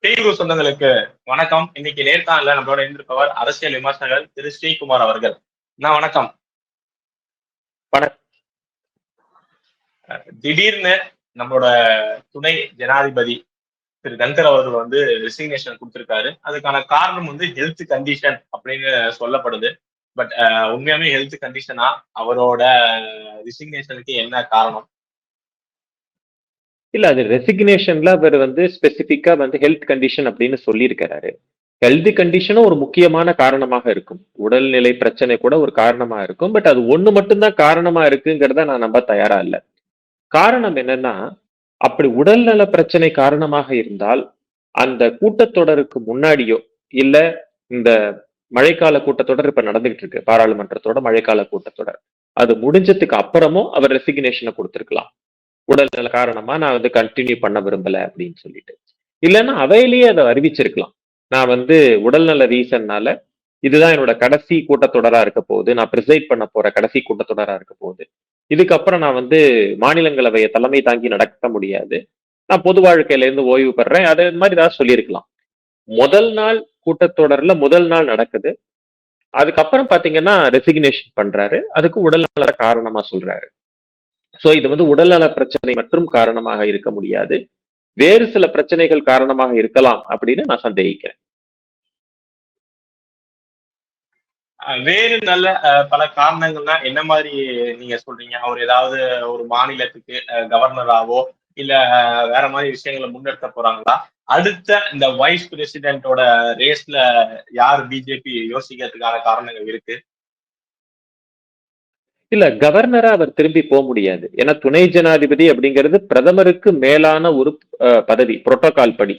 பேரு சொந்தங்களுக்கு வணக்கம். இன்னைக்கு நேர்காணல நம்மளோட இருந்திருப்பவர் அரசியல் விமர்சகர் திரு ஸ்ரீகுமார் அவர்கள். நான் வணக்கம். வணக்கம். திடீர்னு நம்மளோட துணை ஜனாதிபதி திரு தங்கர் அவர்கள் வந்து ரெசிக்னேஷன் கொடுத்திருக்காரு. அதுக்கான காரணம் வந்து ஹெல்த் கண்டிஷன் அப்படின்னு சொல்லப்படுது. பட் உண்மையாவே ஹெல்த் கண்டிஷனா அவரோட ரிசிக்னேஷனுக்கு என்ன காரணம்? இல்ல அது ரெசிக்னேஷன்ல அவர் வந்து ஸ்பெசிபிக்கா வந்து ஹெல்த் கண்டிஷன் அப்படின்னு சொல்லியிருக்கிறாரு. ஹெல்த் கண்டிஷனும் ஒரு முக்கியமான காரணமாக இருக்கும். உடல்நிலை பிரச்சனை கூட ஒரு காரணமா இருக்கும். பட் அது ஒண்ணு மட்டும்தான் காரணமா இருக்குங்கிறத நான் நம்ப தயாரா இல்ல. காரணம் என்னன்னா அப்படி உடல்நல பிரச்சனை காரணமாக இருந்தால் அந்த கூட்டத்தொடருக்கு முன்னாடியோ இல்ல இந்த மழைக்கால கூட்டத்தொடர் இப்ப நடந்துகிட்டு இருக்கு. பாராளுமன்றத்தோட மழைக்கால கூட்டத்தொடர். அது முடிஞ்சதுக்கு அப்புறமும் அவர் ரெசிக்னேஷனை கொடுத்திருக்கலாம். உடல்நல காரணமா நான் வந்து கண்டினியூ பண்ண விரும்பல அப்படின்னு சொல்லிட்டு. இல்லைன்னா அவையிலேயே அதை அறிவிச்சிருக்கலாம். நான் வந்து உடல்நல ரீசன்னால இதுதான் என்னோட கடைசி கூட்டத்தொடரா இருக்க போகுது. நான் ப்ரிசைட் பண்ண போற கடைசி கூட்டத்தொடரா இருக்க போகுது. இதுக்கப்புறம் நான் வந்து மாநிலங்களவையை தலைமை தாங்கி நடத்த முடியாது. நான் பொது வாழ்க்கையில இருந்து ஓய்வு பெறேன். அதே மாதிரி ஏதாவது சொல்லியிருக்கலாம். முதல் நாள் கூட்டத்தொடர்ல முதல் நாள் நடக்குது. அதுக்கப்புறம் பாத்தீங்கன்னா ரெசிக்னேஷன் பண்றாரு. அதுக்கு உடல்நல காரணமா சொல்றாரு. சோ இது வந்து உடல்நல பிரச்சனை மற்றும் காரணமாக இருக்க முடியாது. வேறு சில பிரச்சனைகள் காரணமாக இருக்கலாம் அப்படின்னு நான் சந்தேகிக்கிறேன். வேறு நல்ல பல காரணங்கள்னா என்ன மாதிரி நீங்க சொல்றீங்க? அவர் ஏதாவது ஒரு மாநிலத்துக்கு கவர்னராவோ இல்ல வேற மாதிரி விஷயங்களை முன்னெடுத்த போறாங்களா? அடுத்த இந்த வைஸ் பிரசிடென்டோட ரேஸ்ல யார் பிஜேபி யோசிக்கிறதுக்கான காரணங்கள் இருக்கு? இல்ல கவர்னரா அவர் திரும்பி போக முடியாது. ஏன்னா துணை ஜனாதிபதி அப்படிங்கிறது பிரதமருக்கு மேலான ஒரு பதவி புரோட்டோகால் படி.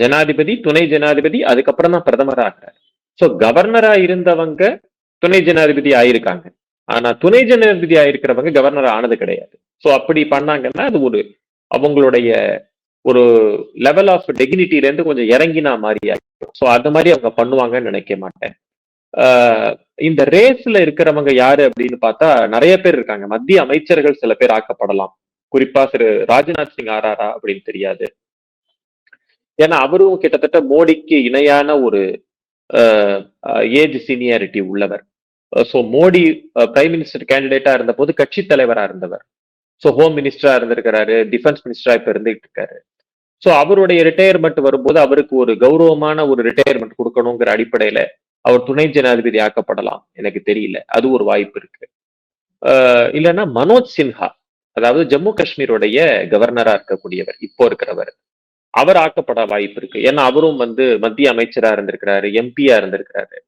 ஜனாதிபதி துணை ஜனாதிபதி அதுக்கப்புறம் தான் பிரதமர் ஆகிறார். ஸோ கவர்னரா இருந்தவங்க துணை ஜனாதிபதி ஆயிருக்காங்க. ஆனா துணை ஜனாதிபதி ஆயிருக்கிறவங்க கவர்னர் ஆனது கிடையாது. ஸோ அப்படி பண்ணாங்கன்னா அது ஒரு அவங்களுடைய ஒரு லெவல் ஆஃப் டெக்னிட்டில இருந்து கொஞ்சம் இறங்கினா மாதிரி ஆகிடும் ஸோ அது மாதிரி அவங்க பண்ணுவாங்கன்னு நினைக்க மாட்டேன். இந்த ரேஸ்ல இருக்கிறவங்க யாரு அப்படின்னு பார்த்தா நிறைய பேர் இருக்காங்க. மத்திய அமைச்சர்கள் சில பேர் ஆக்கப்படலாம். குறிப்பா சிறு ராஜ்நாத் சிங் ஆராரா அப்படின்னு தெரியாது. ஏன்னா அவரும் கிட்டத்தட்ட மோடிக்கு இணையான ஒரு ஏஜ் சீனியாரிட்டி உள்ளவர். ஸோ மோடி பிரைம் மினிஸ்டர் கேண்டிடேட்டா இருந்த போது கட்சி தலைவரா இருந்தவர். ஸோ ஹோம் மினிஸ்டரா இருந்திருக்கிறாரு டிஃபென்ஸ் மினிஸ்டரா இப்ப இருந்துகிட்டு இருக்காரு. ஸோ அவருடைய ரிட்டையர்மெண்ட் வரும்போது அவருக்கு ஒரு கௌரவமான ஒரு ரிட்டையர்மெண்ட் கொடுக்கணுங்கிற அடிப்படையில அவர் துணை ஜனாதிபதி ஆக்கப்படலாம். எனக்கு தெரியல. அது ஒரு வாய்ப்பு இருக்கு. இல்லைன்னா மனோஜ் சின்ஹா அதாவது ஜம்மு காஷ்மீருடைய கவர்னரா இருக்கக்கூடியவர் இப்போ இருக்கிறவர். அவர் ஆக்கப்பட வாய்ப்பு இருக்கு. ஏன்னா அவரும் வந்து மத்திய அமைச்சரா இருந்திருக்கிறாரு எம்பியா இருந்திருக்கிறாரு.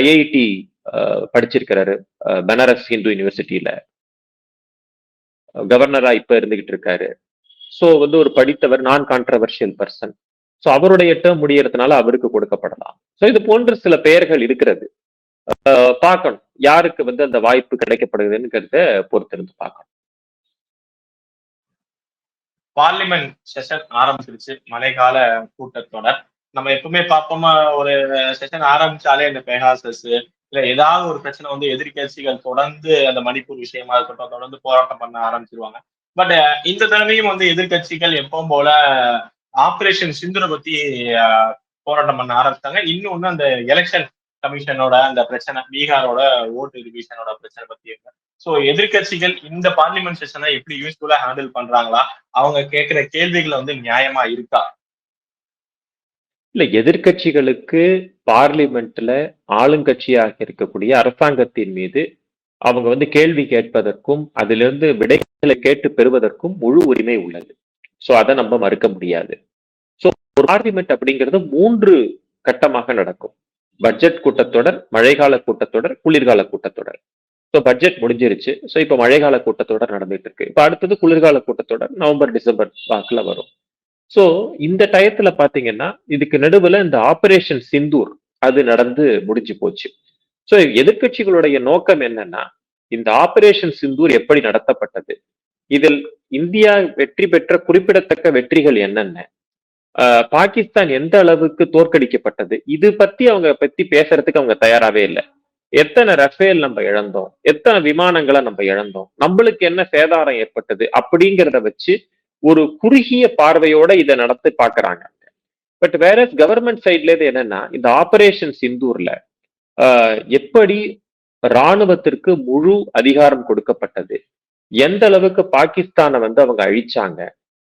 ஐஐடி படிச்சிருக்கிறாரு. பனாரஸ் ஹிந்து யூனிவர்சிட்டியில. கவர்னரா இப்ப இருந்துகிட்டு இருக்காரு. ஸோ வந்து ஒரு படித்தவர் நான் கான்ட்ரவர்ஷியல் பர்சன் ஸோ அவருடைய டேர்ம் முடியறதுனால அவருக்கு கொடுக்கப்படலாம். ஸோ இது போன்ற சில பெயர்கள் இருக்கிறது. பார்க்கணும். யாருக்கு வந்து அந்த வாய்ப்பு கிடைக்கப்படுதுங்கிறத பொறுத்திருந்து பார்க்கணும். பார்லிமெண்ட் செஷன் ஆரம்பிச்சிருச்சு. மழைக்கால கூட்டத்தொடர். நம்ம எப்பவுமே பார்ப்போமா ஒரு செஷன் ஆரம்பிச்சாலே இந்த பெகாசஸ் இல்ல ஏதாவது ஒரு பிரச்சனை வந்து எதிர்கட்சிகள் தொடர்ந்து அந்த மணிப்பூர் விஷயமா இருக்கட்டும் தொடர்ந்து போராட்டம் பண்ண ஆரம்பிச்சிருவாங்க. பட் இந்த தடவையும் வந்து எதிர்கட்சிகள் எப்பவும் போல ஆபரேஷன் சிந்துரை பத்தி போராட்டம் பண்ண ஆரம்பிச்சாங்க. இன்னொன்னு அந்த எலெக்ஷன் கமிஷனோட அந்த பிரச்சனை பீகாரோட ஓட்டு ரிவிஷனோட பிரச்சனை பத்தி ஸோ எதிர்கட்சிகள் இந்த பார்லிமெண்ட் செஷனை எப்படி யூஸ்ஃபுல்லா ஹேண்டில் பண்றாங்களா? அவங்க கேட்கிற கேள்விகள் வந்து நியாயமா இருக்கா? இல்ல எதிர்கட்சிகளுக்கு பார்லிமெண்ட்ல ஆளுங்கட்சியாக இருக்கக்கூடிய அரசாங்கத்தின் மீது அவங்க வந்து கேள்வி கேட்பதற்கும் அதிலிருந்து விடைகளை கேட்டு பெறுவதற்கும் முழு உரிமை உள்ளது. ஸோ அதை நம்ம மறுக்க முடியாது. ஒரு பார்லிமெண்ட் அப்படிங்கிறது மூன்று கட்டமாக நடக்கும். பட்ஜெட் கூட்டத்தொடர் மழைக்கால கூட்டத்தொடர் குளிர்கால கூட்டத்தொடர். ஸோ பட்ஜெட் முடிஞ்சிருச்சு. ஸோ இப்போ மழைக்கால கூட்டத்தொடர் நடந்துட்டு இருக்கு. இப்போ அடுத்தது குளிர்கால கூட்டத்தொடர் நவம்பர் டிசம்பர் வாக்குல வரும். ஸோ இந்த டயத்துல பார்த்தீங்கன்னா இதுக்கு நடுவுல இந்த ஆபரேஷன் சிந்தூர் அது நடந்து முடிஞ்சு போச்சு. ஸோ எதிர்கட்சிகளுடைய நோக்கம் என்னன்னா இந்த ஆபரேஷன் சிந்தூர் எப்படி நடத்தப்பட்டது? இதில் இந்தியா வெற்றி பெற்ற குறிப்பிடத்தக்க வெற்றிகள் என்னென்ன? பாகிஸ்தான் எந்த அளவுக்கு தோற்கடிக்கப்பட்டது? இது பத்தி அவங்க பத்தி பேசுறதுக்கு அவங்க தயாராகவே இல்லை. எத்தனை ரஃபேல் நம்ம இழந்தோம்? எத்தனை விமானங்களை நம்ம இழந்தோம்? நம்மளுக்கு என்ன சேதாரம் ஏற்பட்டது? அப்படிங்கிறத வச்சு ஒரு குறுகிய பார்வையோட இதை நடத்தி பாக்குறாங்க பட் வேற கவர்மெண்ட் சைட்ல இருந்து என்னன்னா இந்த ஆபரேஷன் சிந்தூர்ல ஆஹ், எப்படி ராணுவத்திற்கு முழு அதிகாரம் கொடுக்கப்பட்டது? எந்த அளவுக்கு பாகிஸ்தானை வந்து அவங்க அழிச்சாங்க?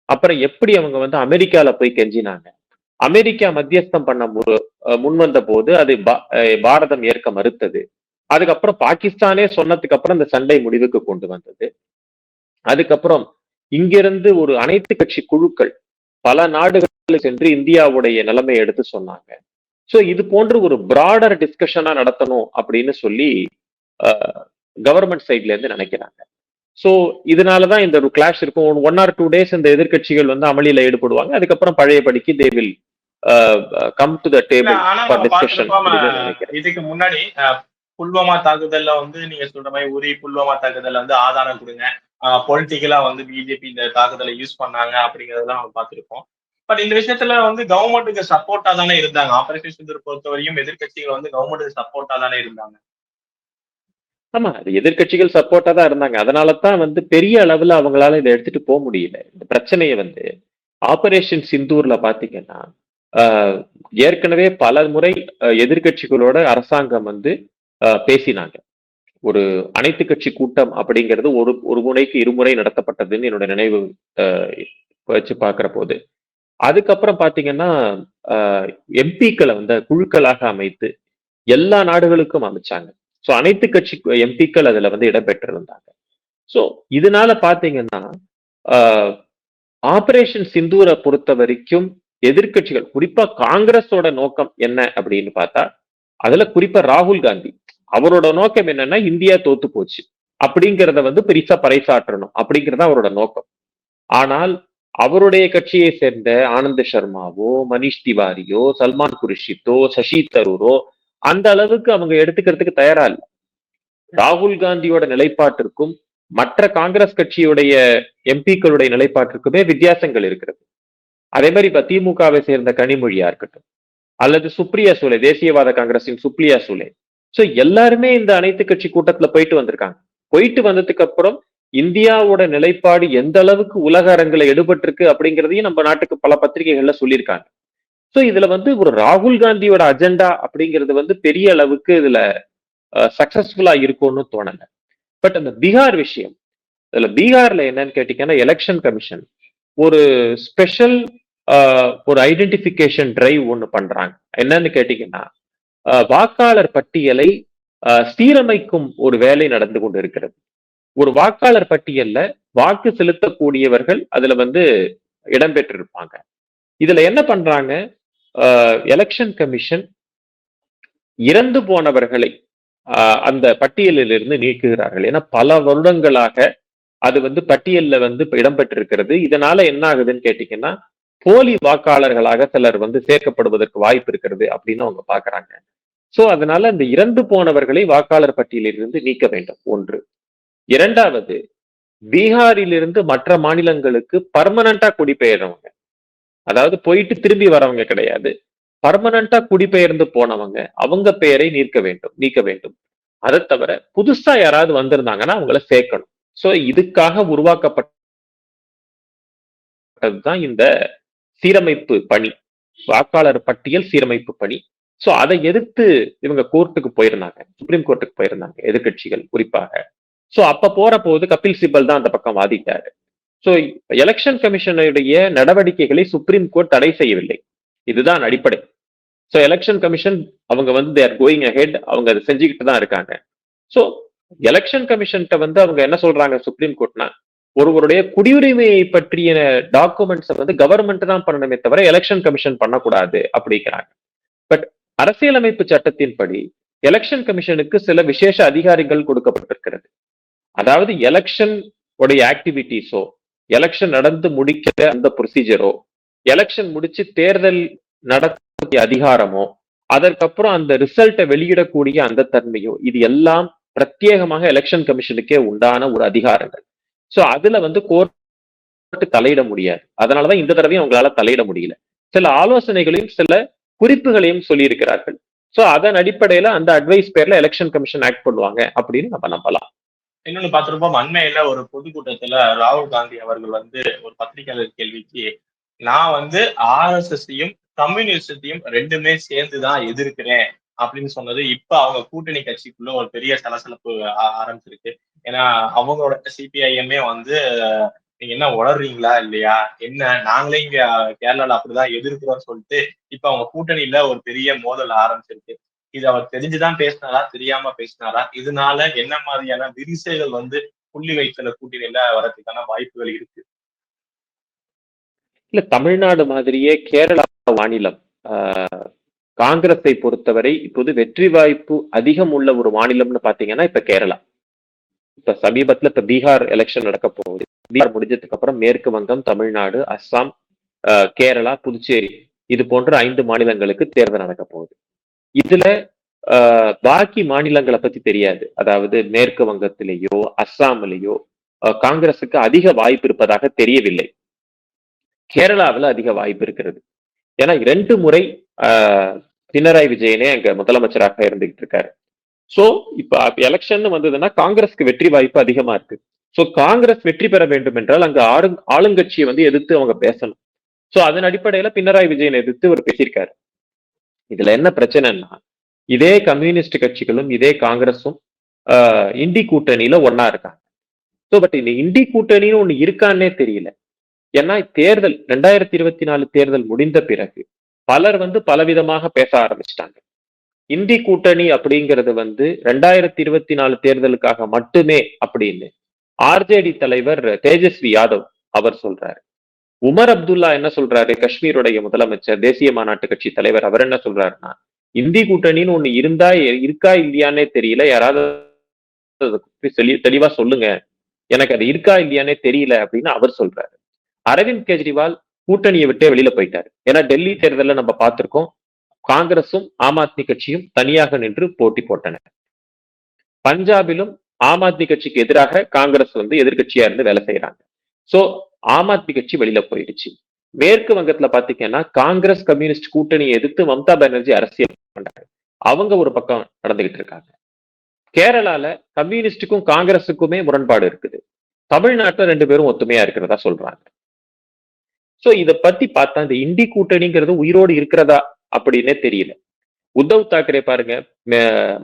அப்புறம் எப்படி அவங்க வந்து அமெரிக்கால போய் கெஞ்சினாங்க? அமெரிக்கா மத்தியஸ்தம் பண்ண மு- முன்வந்த போது அது பா- அஹ் பாரதம் ஏற்க மறுத்தது. அதுக்கப்புறம் பாகிஸ்தானே சொன்னதுக்கு அப்புறம் இந்த சண்டை முடிவுக்கு கொண்டு வந்தது. அதுக்கப்புறம் இங்கிருந்து ஒரு அனைத்து கட்சி குழுக்கள் பல நாடுகளுக்கு சென்று இந்தியாவுடைய நிலைமையை எடுத்து சொன்னாங்க. சோ இது போன்று ஒரு பிராடர் டிஸ்கஷனா நடத்தணும் அப்படின்னு சொல்லி கவர்மெண்ட் சைட்ல இருந்து நினைக்கிறாங்க. சோ இதனாலதான் இந்த ஒரு கிளாஷ் இருக்கும். ஒன் ஆர் டூ டேஸ் இந்த எதிர்க்கட்சிகள் வந்து அமளியில ஈடுபடுவாங்க. அதுக்கப்புறம் பழையபடிக்கு they will come to the table for discussion இதுக்கு முன்னாடி அஹ், புல்வாமா தாக்குதல்ல வந்து நீங்க சொல்ற மாதிரி உரி புல்வாமா தாக்குதல்ல வந்து ஆதாரம் கொடுங்க. பொலிட்டிக்கலா வந்து பிஜேபி இந்த தாக்குதலை யூஸ் பண்ணாங்க அப்படிங்கறதெல்லாம் நம்ம பார்த்திருப்போம். பட் இந்த விஷயத்துல வந்து கவர்மெண்ட்டுக்கு சப்போர்ட்டா தானே இருந்தாங்க. ஆபரேஷன் சிந்தூர் பொறுத்தவரையும் எதிர்க்கட்சிகள் வந்து கவர்மெண்ட்டுக்கு சப்போர்ட்டா தானே இருந்தாங்க. ஆமா அது எதிர்க்கட்சிகள் சப்போர்ட்டா தான் இருந்தாங்க. அதனால தான் வந்து பெரிய அளவுல அவங்களால இதை எடுத்துட்டு போக முடியல. இந்த பிரச்சனையை வந்து ஆபரேஷன் சிந்தூர்ல பாத்தீங்கன்னா ஆஹ், ஏற்கனவே பல முறை எதிர்கட்சிகளோட எதிர்க்கட்சிகளோட அரசாங்கம் வந்து பேசினாங்க. ஒரு அனைத்து கட்சி கூட்டம் அப்படிங்கிறது ஒரு ஒரு முறைக்கு இருமுறை நடத்தப்பட்டதுன்னு என்னோட நினைவு ஆஹ், வச்சு பார்க்குற போது. அதுக்கப்புறம் பாத்தீங்கன்னா எம்பிக்களை வந்து குழுக்களாக அமைத்து எல்லா நாடுகளுக்கும் அமைச்சாங்க. ஸோ அனைத்து கட்சி எம்பிக்கள் அதுல வந்து இடம்பெற்றிருந்தாங்க. ஸோ இதனால பாத்தீங்கன்னா ஆபரேஷன் சிந்தூரை பொறுத்த வரைக்கும் எதிர்கட்சிகள் குறிப்பா காங்கிரஸோட நோக்கம் என்ன அப்படின்னு பார்த்தா அதுல குறிப்பா ராகுல் காந்தி. அவரோட நோக்கம் என்னன்னா இந்தியா தோத்து போச்சு. அப்படிங்கிறத வந்து பெருசா பறைசாற்றணும். அப்படிங்கறது அவரோட நோக்கம். ஆனால் அவருடைய கட்சியை சேர்ந்த ஆனந்த் சர்மாவோ மனிஷ் திவாரியோ சல்மான் குர்ஷித்தோ சசி தரூரோ அந்த அளவுக்கு அவங்க எடுத்துக்கிறதுக்கு தயாரா இல்லை. ராகுல் காந்தியோட நிலைப்பாட்டிற்கும் மற்ற காங்கிரஸ் கட்சியுடைய எம்பிக்களுடைய நிலைப்பாட்டிற்குமே வித்தியாசங்கள் இருக்கிறது. அதே மாதிரி இப்ப திமுகவை சேர்ந்த கனிமொழியா இருக்கட்டும் அல்லது சுப்ரியா சூலே தேசியவாத காங்கிரஸின் சுப்ரியா சூலே. சோ எல்லாருமே இந்த அனைத்து கட்சி கூட்டத்துல போயிட்டு வந்திருக்காங்க. போயிட்டு வந்ததுக்கு அப்புறம் இந்தியாவோட நிலைப்பாடு எந்த அளவுக்கு உலக அரங்கில எடுபட்டிருக்கு அப்படிங்கிறதையும் நம்ம நாட்டுக்கு பல பத்திரிகைகள்ல சொல்லியிருக்காங்க. ஸோ இதுல வந்து ஒரு ராகுல் காந்தியோட அஜெண்டா அப்படிங்கிறது வந்து பெரிய அளவுக்கு இதுல சக்சஸ்ஃபுல்லா இருக்கும்னு தோணல. பட் அந்த பீகார் விஷயம் இதுல பீகார்ல என்னன்னு கேட்டீங்கன்னா எலெக்ஷன் கமிஷன் ஒரு ஸ்பெஷல் ஒரு ஐடென்டிபிகேஷன் டிரைவ் ஒன்னு பண்றாங்க. என்னன்னு கேட்டீங்கன்னா வாக்காளர் பட்டியலை ஆஹ் சீரமைக்கும் ஒரு வேலை நடந்து கொண்டு இருக்கிறது ஒரு வாக்காளர் பட்டியல்ல வாக்கு செலுத்தக்கூடியவர்கள் அதுல வந்து இடம்பெற்றிருப்பாங்க. இதுல என்ன பண்றாங்க? எலெக்ஷன் கமிஷன் இறந்து போனவர்களை ஆஹ் அந்த பட்டியலில் இருந்து நீக்குகிறார்கள். ஏன்னா பல வருடங்களாக அது வந்து பட்டியல்ல வந்து இடம்பெற்றிருக்கிறது. இதனால என்ன ஆகுதுன்னு கேட்டீங்கன்னா போலி வாக்காளர்களாக சிலர் வந்து சேர்க்கப்படுவதற்கு வாய்ப்பு இருக்கிறது அப்படின்னு அவங்க பாக்குறாங்க சோ அதனால இந்த இறந்து போனவர்களை வாக்காளர் பட்டியலில் இருந்து நீக்க வேண்டும். ஒன்று. இரண்டாவது பீகாரிலிருந்து மற்ற மாநிலங்களுக்கு பர்மனண்டா குடிபெயர்றவங்க. அதாவது போயிட்டு திரும்பி வரவங்க கிடையாது. பர்மனண்டா குடிபெயர்ந்து போனவங்க அவங்க பெயரை நீக்க வேண்டும் நீக்க வேண்டும். அதை தவிர புதுசா யாராவது வந்திருந்தாங்கன்னா அவங்கள சேர்க்கணும். சோ இதுக்காக உருவாக்கப்பட்டதுதான் இந்த சீரமைப்பு பணி. வாக்காளர் பட்டியல் சீரமைப்பு பணி. சோ அதை எதிர்த்து இவங்க கோர்ட்டுக்கு போயிருந்தாங்க சுப்ரீம் கோர்ட்டுக்கு போயிருந்தாங்க எதிர்கட்சிகள் குறிப்பாக. சோ அப்ப போற போது கபில் சிபல் தான் அந்த பக்கம் வாதிட்டாரு. சோ எலெக்ஷன் கமிஷனுடைய நடவடிக்கைகளை சுப்ரீம் கோர்ட் தடை செய்யவில்லை. இதுதான் அடிப்படை. சோ எலெக்ஷன் கமிஷன் அவங்க வந்து தேர் கோயிங் அஹெட் அவங்க அதை செஞ்சுக்கிட்டு தான் இருக்காங்க. சோ எலெக்ஷன் கமிஷன்கிட்ட வந்து அவங்க என்ன சொல்றாங்க சுப்ரீம் கோர்ட்னா ஒருவருடைய குடியுரிமையை பற்றிய டாக்குமெண்ட்ஸை வந்து கவர்மெண்ட் தான் பண்ணணுமே தவிர எலெக்ஷன் கமிஷன் பண்ணக்கூடாது அப்படிங்கிறாங்க. பட் அரசியலமைப்பு சட்டத்தின்படி எலெக்ஷன் கமிஷனுக்கு சில விசேஷ அதிகாரிகள் கொடுக்கப்பட்டிருக்கிறது. அதாவது எலெக்ஷன் உடைய ஆக்டிவிட்டிஸோ எலெக்ஷன் நடந்து முடிக்கிற அந்த ப்ரொசீஜரோ எலெக்ஷன் முடிச்சு தேர்தல் நடத்தக்கூடிய அதிகாரமோ? அதற்கப்புறம் அந்த ரிசல்ட்டை வெளியிடக்கூடிய அந்த தன்மையோ? இது எல்லாம் பிரத்யேகமாக எலெக்ஷன் கமிஷனுக்கே உண்டான ஒரு அதிகாரங்கள். சோ அதுல வந்து கோர்ட் தலையிட முடியாது. அதனாலதான் இந்த தடவையும் அவங்களால தலையிட முடியல. சில ஆலோசனைகளையும் சில குறிப்புகளையும் சொல்லியிருக்கிறார்கள். சோ அதன் அடிப்படையில அந்த அட்வைஸ் பேர்ல எலெக்ஷன் கமிஷன் ஆக்ட் பண்ணுவாங்க அப்படின்னு நம்ம நம்பலாம். இன்னொன்னு பார்த்திருப்போம் அண்மையில ஒரு பொதுக்கூட்டத்துல ராகுல் காந்தி அவர்கள் வந்து ஒரு பத்திரிகையாளர் கேள்விக்கு நான் வந்து ஆர்எஸ்எஸ்ஸையும் கம்யூனிஸ்டையும் ரெண்டுமே சேர்ந்துதான் எதிர்க்கிறேன் அப்படின்னு சொன்னது. இப்ப அவங்க கூட்டணி கட்சிக்குள்ள ஒரு பெரிய சலசலப்பு ஆரம்பிச்சிருக்கு. ஏன்னா அவங்களோட சிபிஐஎம்ஏ வந்து நீங்க என்ன உளறீங்களா இல்லையா? என்ன? நாங்களே இங்க கேரளால அப்படிதான் எதிர்க்கிறோம்னு சொல்லிட்டு இப்ப அவங்க கூட்டணியில ஒரு பெரிய மோதல் ஆரம்பிச்சிருக்கு. இது அவர் தெரிஞ்சுதான் பேசினாரா தெரியாம பேசினாரா? இதனால என்ன மாதிரியான விரிசைகள் வந்து புள்ளி வைத்தல கூட்டணியில வரதுக்கான வாய்ப்புகள் இருக்கு? இல்ல தமிழ்நாடு மாதிரியே கேரளா மாநிலம். ஆஹ், காங்கிரஸை பொறுத்தவரை இப்போது வெற்றி வாய்ப்பு அதிகம் உள்ள ஒரு மாநிலம்னு பாத்தீங்கன்னா இப்ப கேரளா. இப்ப சமீபத்துல இப்ப பீகார் எலெக்ஷன் நடக்க போகுது. பீகார் முடிஞ்சதுக்கு அப்புறம் மேற்கு வங்கம் தமிழ்நாடு அஸ்ஸாம் ஆஹ், கேரளா புதுச்சேரி இது போன்ற ஐந்து மாநிலங்களுக்கு தேர்தல் நடக்க போகுது. இதுல ஆஹ், பாக்கி மாநிலங்களை பத்தி தெரியாது. அதாவது மேற்கு வங்கத்திலேயோ அஸ்ஸாம்லயோ காங்கிரஸுக்கு அதிக வாய்ப்பு இருப்பதாக தெரியவில்லை. கேரளாவில் அதிக வாய்ப்பு இருக்கிறது. ஏன்னா இரண்டு முறை ஆஹ், பினராயி விஜயனே அங்க முதலமைச்சராக இருந்துகிட்டு இருக்காரு. சோ இப்ப எலெக்ஷன் வந்ததுன்னா காங்கிரஸ்க்கு வெற்றி வாய்ப்பு அதிகமா இருக்கு. சோ காங்கிரஸ் வெற்றி பெற வேண்டும் என்றால் அங்க ஆளு ஆளுங்கட்சியை வந்து எதிர்த்து அவங்க பேசணும். சோ அதன் அடிப்படையில பினராயி விஜயன் எதிர்த்து அவர் பேசியிருக்காரு. இதுல என்ன பிரச்சனைன்னா இதே கம்யூனிஸ்ட் கட்சிகளும் இதே காங்கிரஸும் ஆஹ், இண்டி கூட்டணியில ஒன்னா இருக்காங்க. ஸோ பட் இந்த இண்டி கூட்டணின்னு ஒண்ணு இருக்கான்னே தெரியல. ஏன்னா தேர்தல் ரெண்டாயிரத்தி இருபத்தி நாலு தேர்தல் முடிந்த பிறகு பலர் வந்து பலவிதமாக பேச ஆரம்பிச்சிட்டாங்க. இந்தி கூட்டணி அப்படிங்கிறது வந்து ரெண்டாயிரத்தி இருபத்தி நாலு தேர்தலுக்காக மட்டுமே அப்படின்னு ஆர்ஜேடி தலைவர் தேஜஸ்வி யாதவ் அவர் சொல்றாரு. உமர் அப்துல்லா என்ன சொல்றாரு? காஷ்மீருடைய முதலமைச்சர் தேசிய மாநாட்டு கட்சி தலைவர் அவர் என்ன சொல்றாருன்னா இந்தி கூட்டணின்னு ஒண்ணு இருந்தா இருக்கா இல்லையான்னே தெரியல. யாராவது தெளி- தெளிவா சொல்லுங்க. எனக்கு அது இருக்கா இல்லையானே தெரியல அப்படின்னு அவர் சொல்றாரு. அரவிந்த் கெஜ்ரிவால் கூட்டணியை விட்டே வெளியில போயிட்டாரு. ஏன்னா டெல்லி தேர்தலில் நம்ம பார்த்திருக்கோம் காங்கிரசும் ஆம் ஆத்மி கட்சியும் தனியாக நின்று போட்டி போட்டன. பஞ்சாபிலும் ஆம் ஆத்மி கட்சிக்கு எதிராக காங்கிரஸ் வந்து எதிர்க்கட்சியா இருந்து வேலை செய்யறாங்க சோ ஆம் ஆத்மி கட்சி வெளியில போயிடுச்சு. மேற்கு வங்கத்துல பாத்தீங்கன்னா காங்கிரஸ் கம்யூனிஸ்ட் கூட்டணியை எதிர்த்து மம்தா பானர்ஜி அரசியல் பண்றாங்க அவங்க ஒரு பக்கம் நடந்துகிட்டு இருக்காங்க. கேரளால கம்யூனிஸ்டுக்கும் காங்கிரஸுக்குமே முரண்பாடு இருக்குது. தமிழ்நாட்டுல ரெண்டு பேரும் ஒத்துமையா இருக்கிறதா சொல்றாங்க. சோ இத பத்தி பார்த்தா இந்த இந்தி கூட்டணிங்கிறது உயிரோடு இருக்கிறதா அப்படின்னே தெரியல. உத்தவ் தாக்கரே பாருங்க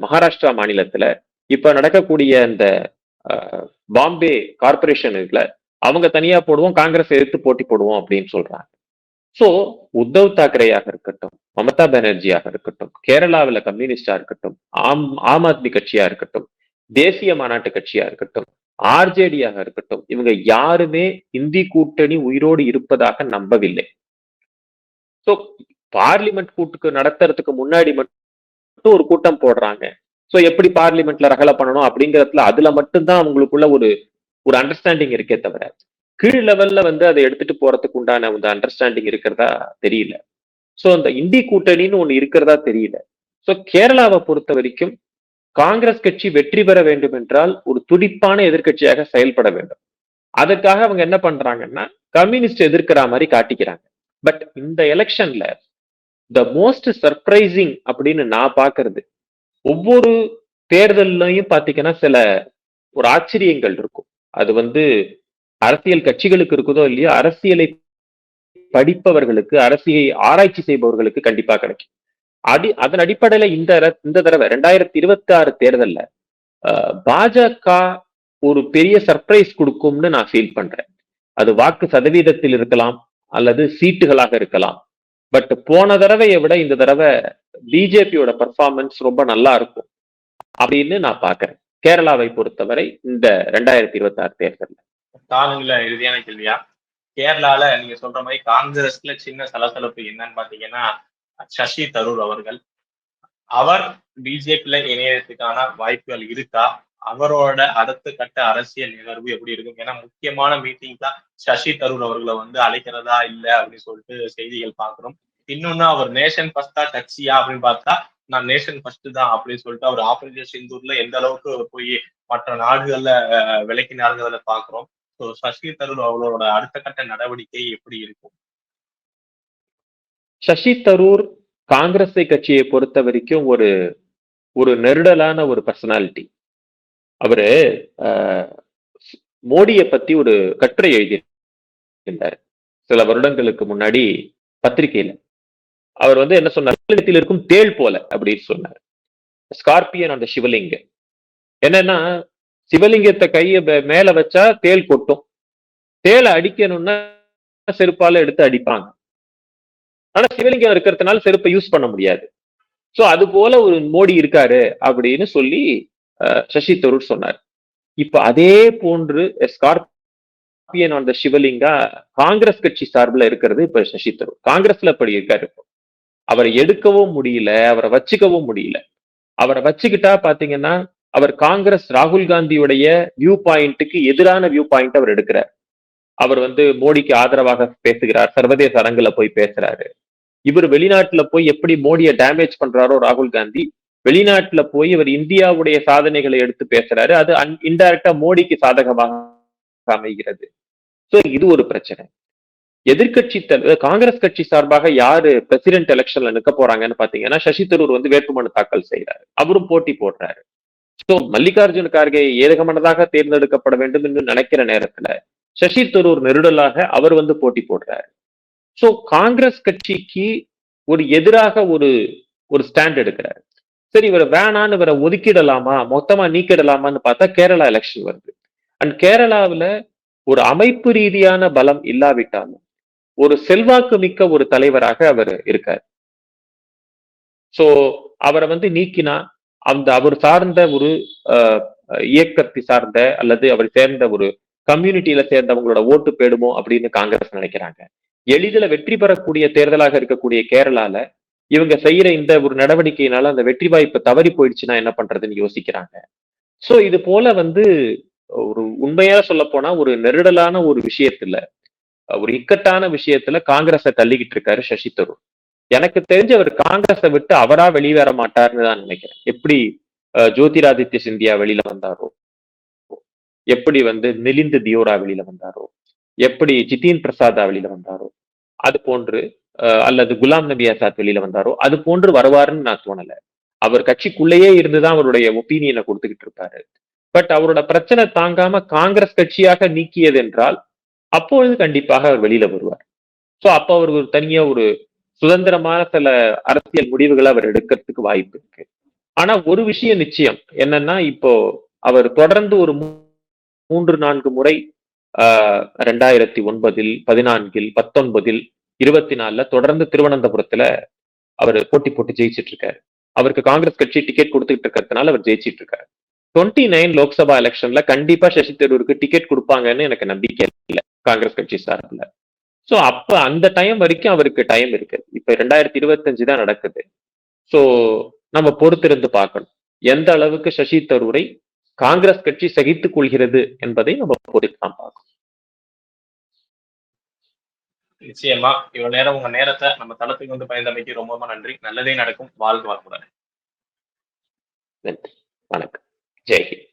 மகாராஷ்டிரா மாநிலத்துல இப்ப நடக்கக்கூடிய இந்த பாம்பே கார்பரேஷன் இருக்குல்ல அவங்க தனியா போடுவோம் காங்கிரஸ் எதிர்த்து போட்டி போடுவோம் அப்படின்னு சொல்றாங்க. சோ உத்தவ் தாக்கரேயாக இருக்கட்டும் மமதா பானர்ஜியாக இருக்கட்டும் கேரளாவில் கம்யூனிஸ்டா இருக்கட்டும் ஆம் ஆம் ஆத்மி கட்சியா இருக்கட்டும் தேசிய மாநாட்டு கட்சியா இருக்கட்டும் ஆர்ஜேடியாக இருக்கட்டும் இவங்க யாருமே இந்தி கூட்டணி உயிரோடு இருப்பதாக நம்பவில்லை. சோ பார்லிமெண்ட் கூட்டுக்கு நடத்துறதுக்கு முன்னாடி மட்டும் ஒரு கூட்டம் போடுறாங்க. சோ எப்படி பார்லிமெண்ட்ல ரகலை பண்ணணும் அப்படிங்கறதுல அதுல மட்டும்தான் அவங்களுக்குள்ள ஒரு ஒரு அண்டர்ஸ்டாண்டிங் இருக்கே தவிர கீழ் லெவல்ல வந்து அதை எடுத்துட்டு போறதுக்கு உண்டான அந்த அண்டர்ஸ்டாண்டிங் இருக்கிறதா தெரியல. சோ அந்த இந்தி கூட்டணின்னு ஒன்று இருக்கிறதா தெரியல. சோ கேரளாவை பொறுத்த வரைக்கும் காங்கிரஸ் கட்சி வெற்றி பெற வேண்டும் என்றால் ஒரு துடிப்பான எதிர்கட்சியாக செயல்பட வேண்டும். அதுக்காக அவங்க என்ன பண்றாங்கன்னா கம்யூனிஸ்ட் எதிர்க்கிற மாதிரி காட்டிக்கிறாங்க. பட் இந்த எலெக்ஷன்ல த மோஸ்ட் சர்ப்ரைசிங் அப்படின்னு நான் பாக்குறது ஒவ்வொரு தேர்தல்லையும் பாத்தீங்கன்னா சில ஒரு ஆச்சரியங்கள் இருக்கும். அது வந்து அரசியல் கட்சிகளுக்கு இருக்குதோ இல்லையோ அரசியலை படிப்பவர்களுக்கு அரசியலை ஆராய்ச்சி செய்பவர்களுக்கு கண்டிப்பா கிடைக்கும். அடி அதன் அடிப்படையில இந்த இந்த தடவை ரெண்டாயிரத்தி இருபத்தி ஆறு தேர்தல்ல பாஜக ஒரு பெரிய சர்ப்ரைஸ் கொடுக்கும்னு நான் ஃபீல் பண்றேன். அது வாக்கு சதவீதத்தில் இருக்கலாம் அல்லது சீட்டுகளாக இருக்கலாம். பட் போன தடவையை விட இந்த தடவை பிஜேபியோட பர்ஃபார்மன்ஸ் ரொம்ப நல்லா இருக்கும் அப்படின்னு நான் பாக்குறேன் கேரளாவை பொறுத்தவரை இந்த ரெண்டாயிரத்தி இருபத்தி ஆறு தேர்தலில் இறுதியான கேள்வியா? கேரளால நீங்க சொல்ற மாதிரி காங்கிரஸ்ல சின்ன சலசலப்பு என்னன்னு பாத்தீங்கன்னா சசி தரூர் அவர்கள். அவர் பிஜேபியில இணையறதுக்கான வாய்ப்புகள் இருக்கா? அவரோட அடுத்த கட்ட அரசியல் நிகழ்வு எப்படி இருக்கும்? ஏன்னா முக்கியமான மீட்டிங் தான் சசி தரூர் அவர்களை வந்து அழைக்கிறதா இல்ல அப்படின்னு சொல்லிட்டு செய்திகள் பாக்குறோம் இன்னொன்னு அவர் நேஷன் பஸ்டா கட்சியா அப்படின்னு பார்த்தா நான் நேஷன் ஃபர்ஸ்ட் தான் அப்படின்னு சொல்லிட்டு அவர் ஆபரேஷன் சிந்தூர்ல எந்த அளவுக்கு போய் மற்ற நாடுகள்ல விளக்கினாருங்கிறத பாக்குறோம் ஸோ சசி தரூர் அவரோட அடுத்த கட்ட நடவடிக்கை எப்படி இருக்கும்? சசி தரூர் காங்கிரஸ் கட்சியை பொறுத்த வரைக்கும் ஒரு ஒரு நெருடலான ஒரு பர்சனாலிட்டி அவரு ஆஹ், மோடியை பத்தி ஒரு கட்டுரை எழுதியிருந்தார். சில வருடங்களுக்கு முன்னாடி பத்திரிகையில. அவர் வந்து என்ன சொன்னார்? "சிவலிங்கத்தில் இருக்கும் தேள் போல அப்படின்னு சொன்னார். ஸ்கார்பியன் அந்த சிவலிங்க என்னன்னா சிவலிங்கத்தை கைய மேல வச்சா தேள் கொட்டும். தேளை அடிக்கணும்னா செருப்பால எடுத்து அடிப்பாங்க. ஆனா சிவலிங்கம் இருக்கிறதுனால செருப்பை யூஸ் பண்ண முடியாது. சோ அது போல ஒரு மோடி இருக்காரு அப்படின்னு சொல்லி அஹ், சசி தரூர் சொன்னார். இப்ப அதே போன்று ஸ்கார்பியன் அந்த சிவலிங்கா காங்கிரஸ் கட்சி சார்பில் இருக்கிறது இப்ப சசி தரூர். காங்கிரஸ்ல அப்படி இருக்காரு இப்போ. அவரை எடுக்கவும் முடியல அவரை வச்சுக்கவும் முடியல. அவரை வச்சுக்கிட்டா பாத்தீங்கன்னா அவர் காங்கிரஸ் ராகுல் காந்தியுடைய வியூ பாயிண்ட்டுக்கு எதிரான வியூ பாயிண்ட் அவர் எடுக்கிறார். அவர் வந்து மோடிக்கு ஆதரவாக பேசுகிறார் சர்வதேச அரங்குல போய் பேசுறாரு. இவர் வெளிநாட்டுல போய் எப்படி மோடியை டேமேஜ் பண்றாரோ ராகுல் காந்தி வெளிநாட்டுல போய் இவர் இந்தியாவுடைய சாதனைகளை எடுத்து பேசுறாரு. அது இன்டைரக்டா மோடிக்கு சாதகமாக அமைகிறது. சோ இது ஒரு பிரச்சனை. எதிர்கட்சி காங்கிரஸ் கட்சி சார்பாக யாரு பிரசிடென்ட் எலெக்ஷன்ல நிக்க போறாங்கன்னு பாத்தீங்கன்னா சசி தரூர் வந்து வேட்புமனு தாக்கல் செய்யறாரு அவரும் போட்டி போடுறாரு. சோ மல்லிகார்ஜுன கார்கே ஏகமனதாக தேர்ந்தெடுக்கப்பட வேண்டும் என்று நினைக்கிற நேரத்துல சசி தரூர் நெருடலாக அவர் வந்து போட்டி போடுறாரு. சோ காங்கிரஸ் கட்சிக்கு ஒரு எதிராக ஒரு ஒரு ஸ்டாண்ட் எடுக்கிறாரு. சரி இவரை வேணான்னு இவரை ஒதுக்கிடலாமா? மொத்தமா நீக்கிடலாமான்னு பார்த்தா கேரளா எலெக்ஷன் வருது. அண்ட் கேரளாவுல ஒரு அமைப்பு ரீதியான பலம் இல்லாவிட்டாலும் ஒரு செல்வாக்கு மிக்க ஒரு தலைவராக அவர் இருக்கார். சோ அவரை வந்து நீக்கினா அந்த அவர் சார்ந்த ஒரு இயக்கத்தை சார்ந்த அல்லது அவர் சேர்ந்த ஒரு கம்யூனிட்டியில சேர்ந்தவங்களோட ஓட்டு போயிடுமோ அப்படின்னு காங்கிரஸ் நினைக்கிறாங்க. எளிதில் வெற்றி பெறக்கூடிய தேர்தலாக இருக்கக்கூடிய கேரளால இவங்க செய்யற இந்த ஒரு நடவடிக்கையினால அந்த வெற்றி வாய்ப்பு தவறி போயிடுச்சுன்னா என்ன பண்றதுன்னு யோசிக்கிறாங்க. சோ இது போல வந்து ஒரு உண்மையா சொல்ல போனா ஒரு நெருடலான ஒரு விஷயத்துல ஒரு இக்கட்டான விஷயத்துல காங்கிரஸை தள்ளிக்கிட்டு இருக்காரு சசி தரூர். எனக்கு தெரிஞ்சு அவர் காங்கிரஸை விட்டு அவரா வெளியேற மாட்டார்னு தான் நினைக்கிறேன். எப்படி ஜோதிராதித்ய சிந்தியா வெளியில வந்தாரோ எப்படி வந்து மிலிந்து தியோரா வெளியில வந்தாரோ எப்படி ஜிதீன் பிரசாதா வெளியில வந்தாரோ அது போன்று அஹ், அல்லது குலாம் நபி ஆசாத் வெளியில வந்தாரோ அது போன்று வருவாருன்னு நான் தோணல. அவர் கட்சிக்குள்ளேயே இருந்துதான் அவருடைய ஒப்பீனியனை கொடுத்துக்கிட்டு இருப்பாரு. பட் அவரோட பிரச்சனை தாங்காம காங்கிரஸ் கட்சியாக நீக்கியது என்றால் அப்பொழுது கண்டிப்பாக அவர் வெளியில வருவார். சோ அப்போ அவர் ஒரு தனியா ஒரு சுதந்திரமான சில அரசியல் முடிவுகளை அவர் எடுக்கிறதுக்கு வாய்ப்பு இருக்கு. ஆனா ஒரு விஷயம் நிச்சயம். என்னன்னா இப்போ அவர் தொடர்ந்து ஒரு மூன்று நான்கு முறை ஆஹ் ரெண்டாயிரத்தி ஒன்பதில் பதினான்கில் பத்தொன்பதில் இருபத்தி நாலுல தொடர்ந்து திருவனந்தபுரத்துல அவர் போட்டி போட்டு ஜெயிச்சிட்டு இருக்காரு அவருக்கு காங்கிரஸ் கட்சி டிக்கெட் கொடுத்துட்டு இருக்கிறதுனால அவர் ஜெயிச்சிட்டு இருக்காரு டுவெண்ட்டி நைன் லோக்சபா எலெக்ஷன்ல கண்டிப்பா சசி தரூருக்கு டிக்கெட் கொடுப்பாங்கன்னு எனக்கு நம்பிக்கை இல்லை. காங்கிரஸ் கட்சி சார்பில். சோ அப்ப அந்த டைம் வரைக்கும் அவருக்கு டைம் இருக்கு. இப்ப ரெண்டாயிரத்தி இருபத்தஞ்சு தான் நடக்குது. சோ நம்ம பொறுத்திருந்து பார்க்கணும். எந்த அளவுக்கு சசி தரூரை காங்கிரஸ் கட்சி சகித்துக் கொள்கிறது என்பதை நம்ம பொறுத்து தான் பார்க்கணும். நிச்சயமா இவ்வளவு நேரம் உங்க நேரத்தை நம்ம தளத்துக்கு வந்து பயந்தமைக்கு ரொம்ப ரொம்ப நன்றி. நல்லதே நடக்கும். வாழ்க வளமுடன். நன்றி. வணக்கம். ஜெய்ஹிந்த்